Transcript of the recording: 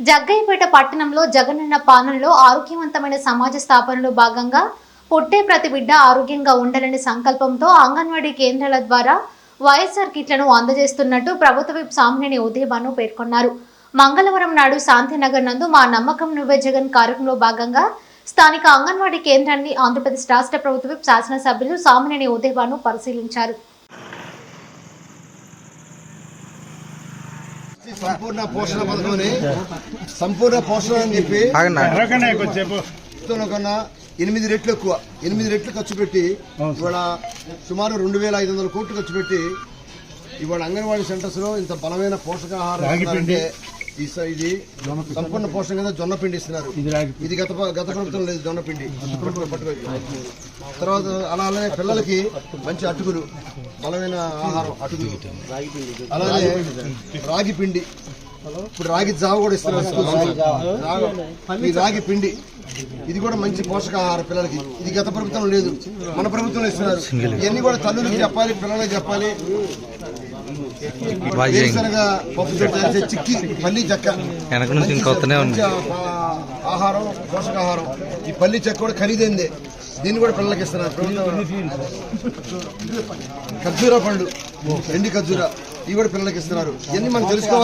జగ్గయ్యపేట పట్టణంలో జగనన్న పాలనలో ఆరోగ్యవంతమైన సమాజ స్థాపనలో భాగంగా పుట్టే ప్రతి బిడ్డ ఆరోగ్యంగా ఉండాలనే సంకల్పంతో అంగన్వాడీ కేంద్రాల ద్వారా వైఎస్ఆర్ కిట్లను అందజేస్తున్నట్టు ప్రభుత్వ విప్ సామినేని ఉదయభాను పేర్కొన్నారు. మంగళవారం నాడు శాంతినగర్ నందు మా నమ్మకం నువ్వే జగన్ కార్యక్రమంలో భాగంగా స్థానిక అంగన్వాడీ కేంద్రాన్ని ఆంధ్రప్రదేశ్ రాష్ట్ర ప్రభుత్వ విప్ శాసనసభ్యులు సామినేని ఉదయభాను పరిశీలించారు. సంపూర్ణ పోషణ పథకం సంపూర్ణ పోషణ అని చెప్పి కన్నా ఎనిమిది రెట్లు ఎక్కువ. ఎనిమిది రెట్లు ఖర్చు పెట్టి ఇవాళ సుమారు రెండు వేల ఐదు వందల కోట్లు ఖర్చు పెట్టి ఇవాళ అంగన్వాడీ సెంటర్స్లో ఇంత బలమైన పోషకాహారం ఇది సంపూర్ణ పోషణ కింద జొన్న పిండి ఇస్తున్నారు. ఇది గత గత ప్రభుత్వం లేదు జొన్న పిండి. తర్వాత అలా అలానే పిల్లలకి మంచి అటుకులు బలమైన ఆహారం. అటుకులు అలానే రాగి పిండి. ఇప్పుడు రాగి జావ కూడా ఇస్తున్నారు ఈ రాగి పిండి. ఇది కూడా మంచి పోషకాహారం పిల్లలకి. ఇది గత ప్రభుత్వం లేదు. మన ప్రభుత్వంలో ఇస్తున్నారు. ఇవన్నీ కూడా తల్లులకు చెప్పాలి పిల్లలకు చెప్పాలి. చిక్కి పల్లి చెక్క. వెనక నుంచి ఇంకా వస్తూనే ఉంది. ఆహారం పోషకాహారం. ఈ పల్లి చెక్క కూడా ఖరీదైందే. దీన్ని కూడా పిల్లలకి ఇస్తున్నారు. ఖర్జూర పండు ఎండి ఖర్జూర ఇవి కూడా పిల్లలకి ఇస్తున్నారు. ఇవన్నీ మనం తెలుసుకోవాలి.